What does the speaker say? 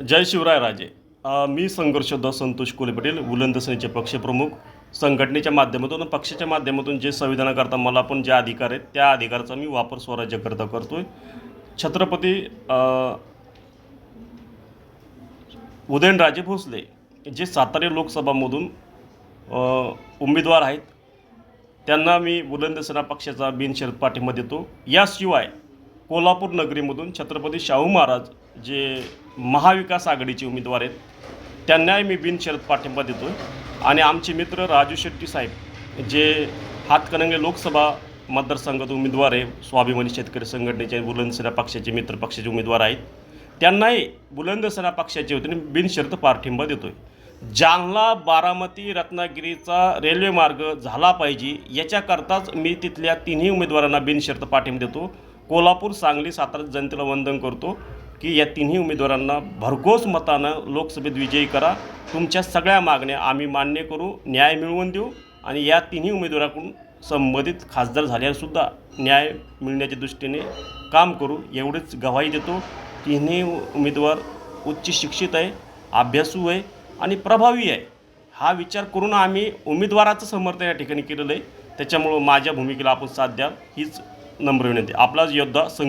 जय शिवराय राजे. अ, मी संघर्षोद्धा संतोष कोले पटेल उलंदसेनेचे पक्षप्रमुख. संघटनेच्या माध्यमातून पक्षाच्या माध्यमातून जे संविधानाकरता मला पण जे अधिकार आहेत त्या अधिकाराचा मी वापर स्वराज्याकरता करतो आहे छत्रपती उदयनराजे भोसले जे सातारा लोकसभामधून उमेदवार आहेत त्यांना मी बुलंदसेना पक्षाचा बिनशर्त पाठिंबा देतो. याशिवाय कोल्हापूर नगरीमधून छत्रपती शाहू महाराज जे महाविकास आघाडीचे उमेदवार आहेत. त्यांनाही मी बिनशर्त पाठिंबा देतो आणि आमचे मित्र राजू शेट्टी साहेब जे हातकणंगले लोकसभा मतदारसंघात उमेदवार आहे स्वाभिमानी शेतकरी संघटनेचे बुलंदसेना पक्षाचे मित्र पक्षाचे उमेदवार आहेत. त्यांनाही बुलंदसेना पक्षाचे पक्षाच्या वतीने बिनशर्त पाठिंबा देतो आहे जालना बारामती रत्नागिरीचा रेल्वे मार्ग झाला पाहिजे याच्याकरताच मी तिथल्या तिन्ही उमेदवारांना बिनशर्त पाठिंबा देतो. कोल्हापूर सांगली सातारा जनतेला वंदन करतो. की या तिन्ही उमेदवारांना भरघोस मतानं लोकसभेत विजयी करा. तुमच्या सगळ्या मागण्या आम्ही मान्य करू न्याय मिळवून देऊ आणि या तिन्ही उमेदवाराकडून संबंधित खासदार झाल्यासुद्धा न्याय मिळण्याच्या दृष्टीने काम करू. एवढेच गवाही देतो. तिन्ही उमेदवार उच्च शिक्षित आहे अभ्यासू आहे आणि प्रभावी आहे. हा विचार करून आम्ही उमेदवाराचं समर्थन या ठिकाणी केलेलं आहे. त्याच्यामुळं माझ्या भूमिकेला आपण साथ द्याल हीच नम्र विनंती. आपलाच योद्धा सं